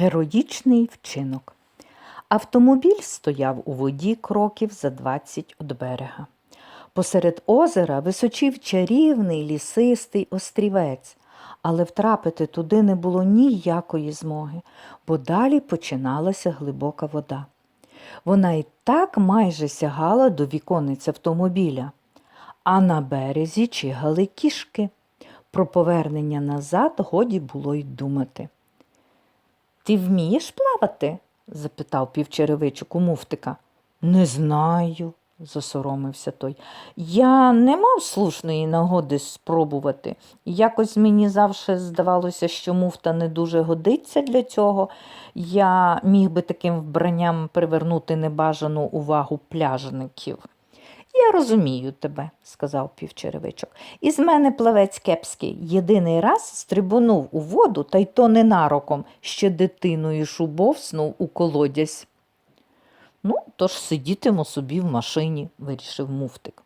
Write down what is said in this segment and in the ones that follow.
Героїчний вчинок. Автомобіль стояв у воді кроків за 20 від берега. Посеред озера височив чарівний лісистий острівець, але втрапити туди не було ніякої змоги, бо далі починалася глибока вода. Вона і так майже сягала до віконниць автомобіля, а на березі чигали кішки. Про повернення назад годі було й думати. Ти вмієш плавати? запитав півчеревичок у муфтика. Не знаю, засоромився той. Я не мав слушної нагоди спробувати. Якось мені завжди здавалося, що муфта не дуже годиться для цього. Я міг би таким вбранням привернути небажану увагу пляжників. Я розумію тебе, сказав півчеревичок. Із мене плавець кепський. Єдиний раз стрибунув у воду, та й то ненароком, ще дитиною шубовснув у колодязь. Ну, тож сидітимо собі в машині, вирішив муфтик.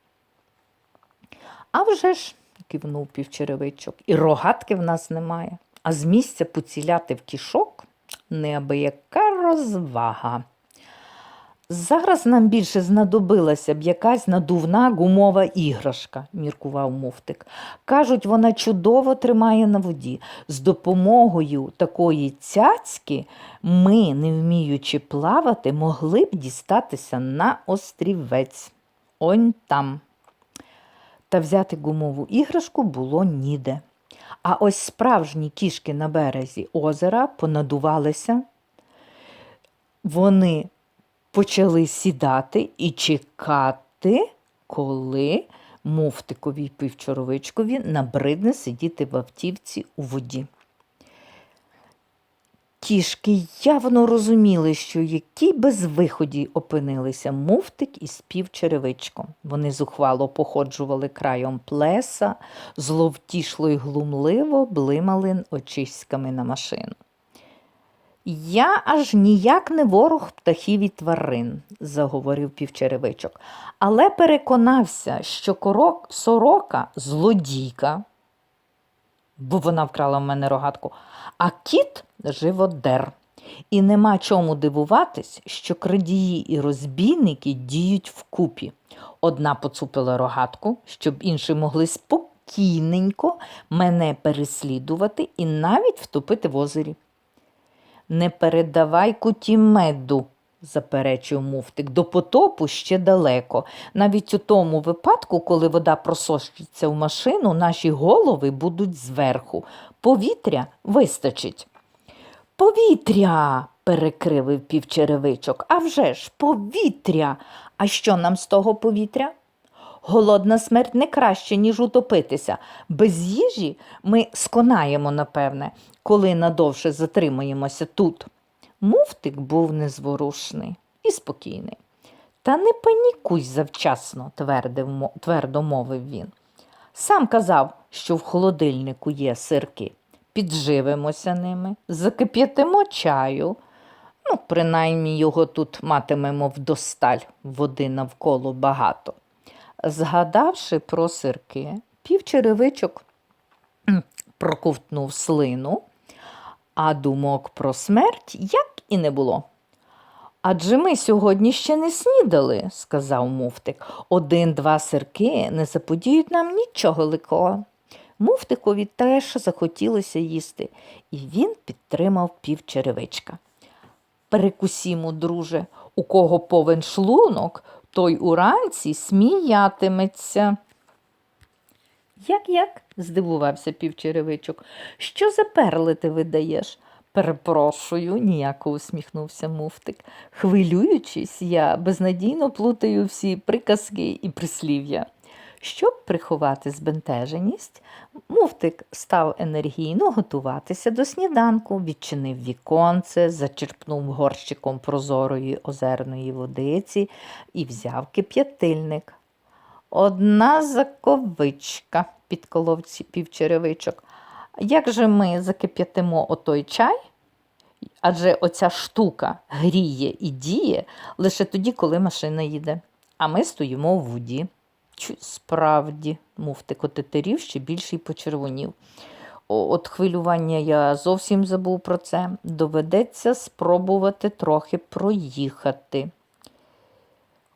А вже ж, кивнув півчеревичок, і рогатки в нас немає, а з місця поціляти в кішок неабияка розвага. Зараз нам більше знадобилася б якась надувна гумова іграшка, міркував муфтик. Кажуть, вона чудово тримає на воді. З допомогою такої цяцьки ми, не вміючи плавати, могли б дістатися на острівець. Он там. Та взяти гумову іграшку було ніде. А ось справжні кішки на березі озера понадувалися. Вони почали сідати і чекати, коли муфтикові й півчоровичкові набридне сидіти в автівці у воді. Кішки явно розуміли, що які безвиході опинилися муфтик із півчеревичком. Вони зухвало походжували краєм плеса, зловтішло й глумливо блимали очиськами на машину. Я аж ніяк не ворог птахів і тварин, заговорив півчеревичок, але переконався, що корок, сорока злодійка, бо вона вкрала в мене рогатку, а кіт живодер. І нема чому дивуватись, що крадії і розбійники діють вкупі. Одна поцупила рогатку, щоб інші могли спокійненько мене переслідувати і навіть втопити в озері. Не передавай куті меду, заперечив муфтик. До потопу ще далеко. Навіть у тому випадку, коли вода просочиться в машину, наші голови будуть зверху. Повітря вистачить. Повітря. перекривив півчеревичок. «А вже ж, повітря. А що нам з того повітря? Голодна смерть не краще, ніж утопитися. Без їжі ми сконаємо, напевне, коли надовше затримаємося тут. Муфтик був незворушний і спокійний. Та не панікуй завчасно, твердив, твердо мовив він. Сам казав, що в холодильнику є сирки. Підживемося ними, закип'ятимо чаю. Ну, принаймні його тут матимемо вдосталь, води навколо багато. Згадавши про сирки, півчеревичок проковтнув слину, а думок про смерть як і не було. Адже ми сьогодні ще не снідали, сказав муфтик. Один-два сирки не заподіють нам нічого ликого. Муфтикові теж захотілося їсти, і він підтримав півчеревичка. Перекусімо, друже, у кого повен шлунок, той уранці сміятиметься. Як як? здивувався півчеревичок. Що за перли ти видаєш? Перепрошую, ніяко усміхнувся муфтик. Хвилюючись, я безнадійно плутаю всі приказки і прислів'я. Щоб приховати збентеженість, муфтик став енергійно готуватися до сніданку, відчинив віконце, зачерпнув горщиком прозорої озерної водиці і взяв кип'ятильник. Одна заковичка, підколов півчеревичок. Як же ми закип'ятимо отой чай? Адже оця штука гріє і діє лише тоді, коли машина їде, а ми стоїмо в воді. Справді, муфтик отетерів ще більше й почервонів. От хвилювання я зовсім забув про це. Доведеться спробувати трохи проїхати.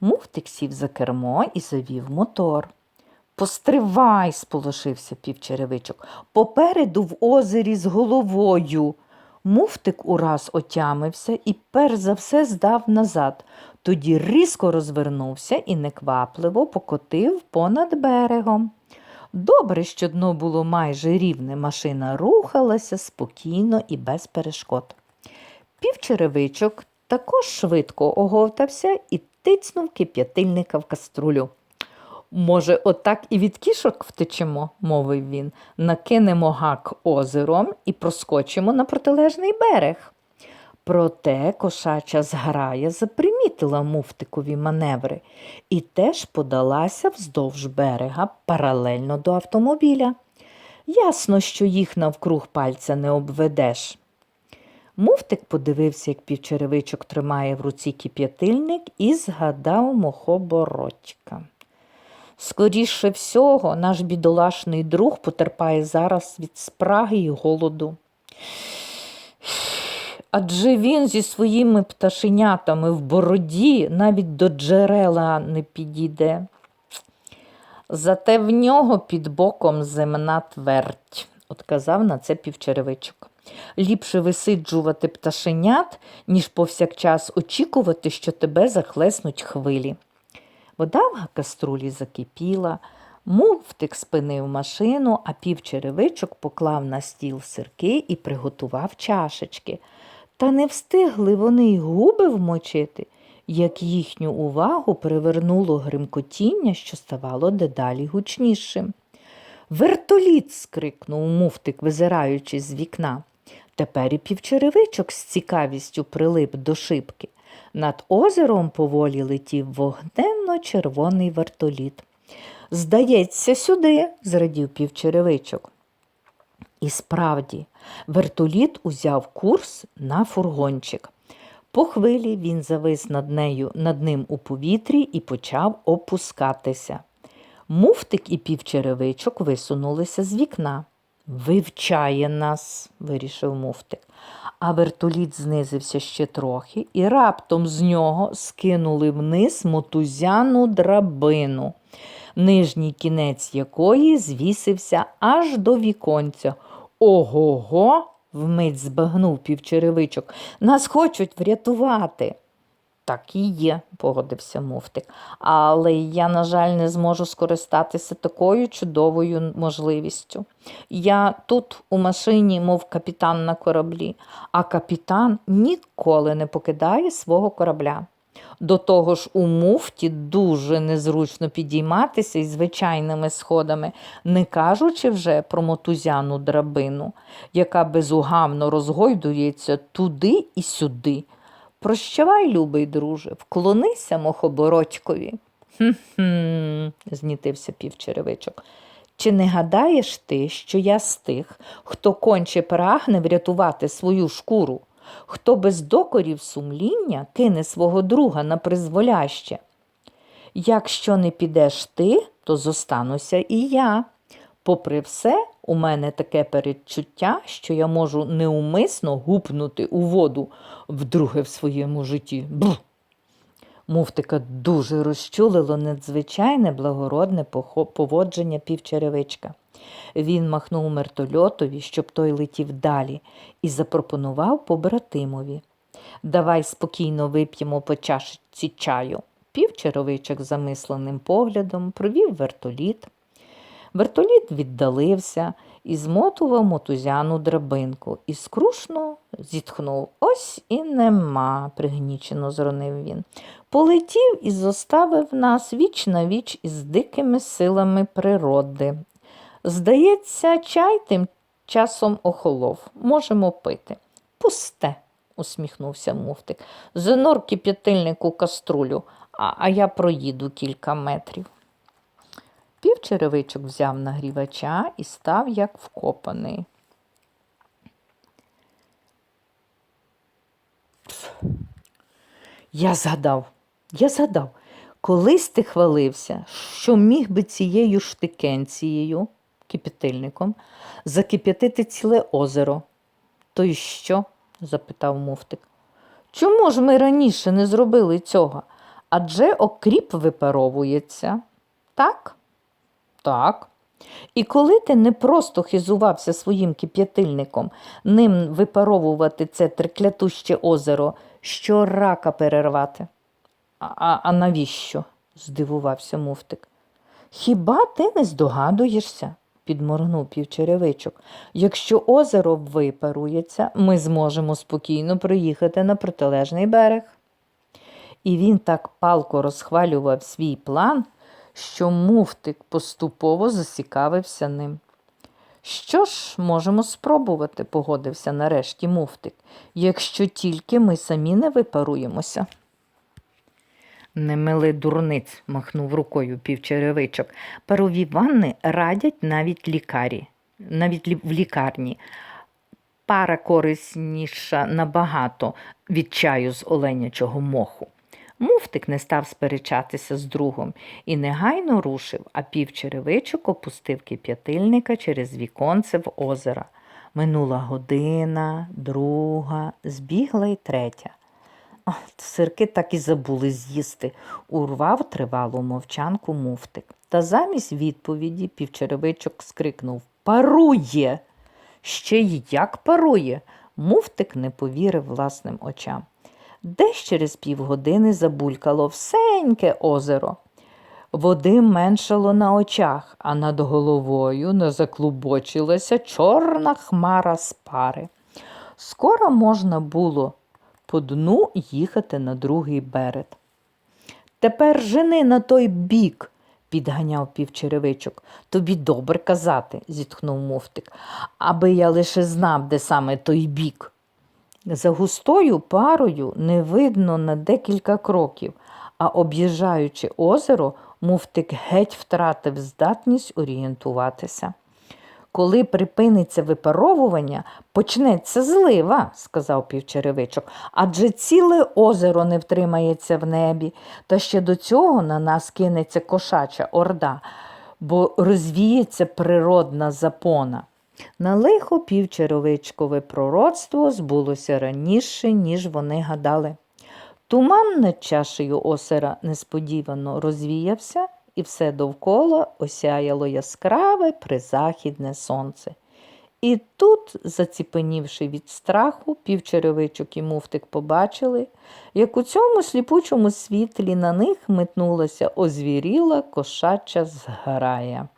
Муфтик сів за кермо і завів мотор. Постривай, сполошився півчеревичок. Попереду в озері з головою. Муфтик ураз отямився і перш за все здав назад. Тоді різко розвернувся і неквапливо покотив понад берегом. Добре, що дно було майже рівне, машина рухалася спокійно і без перешкод. Півчеревичок також швидко оговтався і тицнув кип'ятильника в каструлю. Може, отак і від кішок втечемо, мовив він, накинемо гак озером і проскочимо на протилежний берег. Проте кошача зграя запримітила муфтикові маневри і теж подалася вздовж берега паралельно до автомобіля. Ясно, що їх навкруг пальця не обведеш. Муфтик подивився, як півчеревичок тримає в руці кип'ятильник і згадав мохобородька. Скоріше всього, наш бідолашний друг потерпає зараз від спраги і голоду. Адже він зі своїми пташенятами в бороді навіть до джерела не підійде. Зате в нього під боком земна твердь, отказав на це півчеревичок. Ліпше висиджувати пташенят, ніж повсякчас очікувати, що тебе захлеснуть хвилі. Вода в каструлі закипіла, муфтик спинив машину, а півчеревичок поклав на стіл сирки і приготував чашечки. Та не встигли вони й губи вмочити, як їхню увагу привернуло гримкотіння, що ставало дедалі гучнішим. Вертоліт. скрикнув муфтик, визираючи з вікна. Тепер і півчеревичок з цікавістю прилип до шибки. Над озером поволі летів вогненно-червоний вертоліт. Здається, сюди, зрадів півчеревичок. І справді, вертоліт узяв курс на фургончик. По хвилі він завис над нею, над ним у повітрі і почав опускатися. Муфтик і півчеревичок висунулися з вікна. Вивчає нас, вирішив муфтик. А вертоліт знизився ще трохи, і раптом з нього скинули вниз мотузяну драбину, нижній кінець якої звісився аж до віконця. Ого го. вмить збагнув півчеревичок. Нас хочуть врятувати. Так і є, погодився муфтик. Але я, на жаль, не зможу скористатися такою чудовою можливістю. Я тут у машині, мов капітан на кораблі, а капітан ніколи не покидає свого корабля. До того ж, у муфті дуже незручно підійматися із звичайними сходами, не кажучи вже про мотузяну драбину, яка безугавно розгойдується туди і сюди. Прощавай, любий друже, вклонися мохобородькові. Хм-хм, знітився півчеревичок. Чи не гадаєш ти, що я з тих, хто конче прагне врятувати свою шкуру, хто без докорів сумління кине свого друга на призволяще? Якщо не підеш ти, то зостануся і я. Попри все, у мене таке передчуття, що я можу неумисно гупнути у воду вдруге в своєму житті. Бух! Муфтика дуже розчулило надзвичайне благородне поводження півчеревичка. Він махнув мертольотові, щоб той летів далі, і запропонував побратимові. Давай спокійно вип'ємо по чашці чаю. Півчеровичок замисленим поглядом провів вертоліт. Вертоліт віддалився і змотував мотузяну драбинку і скрушно зітхнув. Ось і нема, пригнічено зронив він. Полетів і зоставив нас віч на віч із дикими силами природи. Здається, чай тим часом охолов. Можемо пити. Пусте, усміхнувся муфтик. Зенор кип'ятильник у каструлю, а, а я проїду кілька метрів. Півчеревичок взяв нагрівача і став як вкопаний. Я згадав, я згадав, колись ти хвалився, що міг би цією штикенцією, кипятильником, закип'ятити ціле озеро. То й що? запитав муфтик. Чому ж ми раніше не зробили цього? Адже окріп випаровується. Так? Так. І коли ти не просто хизувався своїм кип'ятильником, ним випаровувати це триклятуще озеро, що рака перервати. А, а, навіщо? здивувався муфтик. Хіба ти не здогадуєшся? Підморгнув півчеревичок. Якщо озеро випарується, ми зможемо спокійно приїхати на протилежний берег. І він так палко розхвалював свій план, що муфтик поступово зацікавився ним. Що ж, можемо спробувати, погодився нарешті муфтик, якщо тільки ми самі не випаруємося. Не мили дурниць, махнув рукою півчеревичок. Парові ванни радять навіть лікарі, навіть в лікарні. Пара корисніша набагато від чаю з оленячого моху. Муфтик не став сперечатися з другом і негайно рушив, а півчеревичок опустив кип'ятильника через віконце в озеро. Минула година, друга, збігла й третя. Ах, Сирки так і забули з'їсти, урвав тривалу мовчанку муфтик. Та замість відповіді півчеревичок скрикнув Парує! Ще й як парує. Муфтик не повірив власним очам. Десь через півгодини забулькало всеньке озеро. Води меншало на очах, а над головою не заклубочилася чорна хмара з пари. Скоро можна було по дну їхати на другий берег. Тепер жени на той бік, підганяв півчеревичок. Тобі добре казати, зітхнув муфтик, аби я лише знав, де саме той бік. За густою парою не видно на декілька кроків, а об'їжджаючи озеро, муфтик геть втратив здатність орієнтуватися. Коли припиниться випаровування, почнеться злива, сказав півчеревичок, адже ціле озеро не втримається в небі, та ще до цього на нас кинеться кошача орда, бо розвіється природна запона. На лихо півчеревичкове пророцтво збулося раніше, ніж вони гадали. Туман над чашею озера несподівано розвіявся, і все довкола осяяло яскраве призахідне сонце. І тут, заціпенівши від страху, півчеревичок і муфтик побачили, як у цьому сліпучому світлі на них метнулася озвіріла кошача зграя.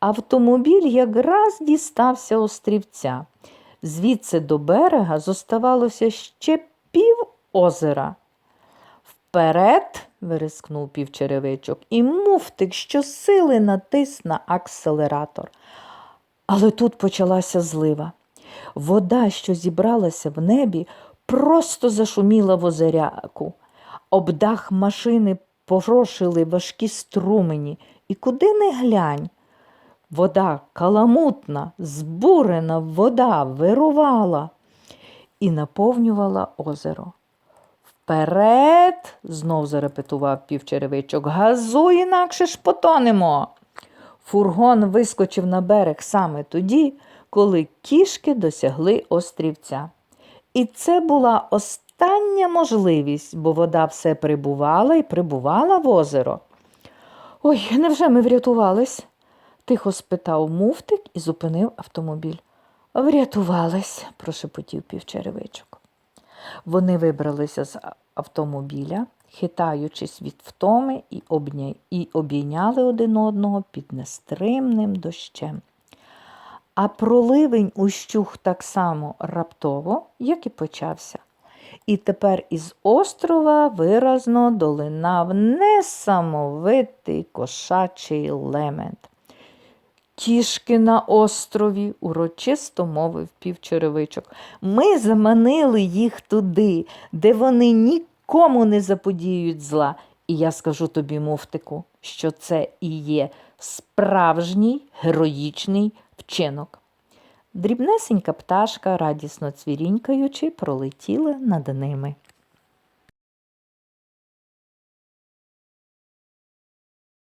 Автомобіль якраз дістався острівця. Звідси до берега зоставалося ще пів озера. Вперед, вирискнув півчеревичок, і муфтик щосили натис на акселератор. Але тут почалася злива. Вода, що зібралася в небі, просто зашуміла в озеряку. Об дах машини порошили важкі струмені, і куди не глянь. Вода каламутна, збурена вода вирувала і наповнювала озеро. Вперед, знов зарепетував півчеревичок, газуй, інакше ж потонемо. Фургон вискочив на берег саме тоді, коли кішки досягли острівця. І це була остання можливість, бо вода все прибувала і прибувала в озеро. Ой, невже ми врятувались? тихо спитав муфтик і зупинив автомобіль. Врятувались, прошепотів півчеревичок. Вони вибралися з автомобіля, хитаючись від втоми, і, обійняли один одного під нестримним дощем. А проливень ущух так само раптово, як і почався. І тепер із острова виразно долинав несамовитий кошачий лемент. Кішки на острові, урочисто мовив півчеревичок. Ми заманили їх туди, де вони нікому не заподіють зла. І я скажу тобі, муфтику, що це і є справжній героїчний вчинок. Дрібнесенька пташка, радісно цвірінькаючи, пролетіла над ними.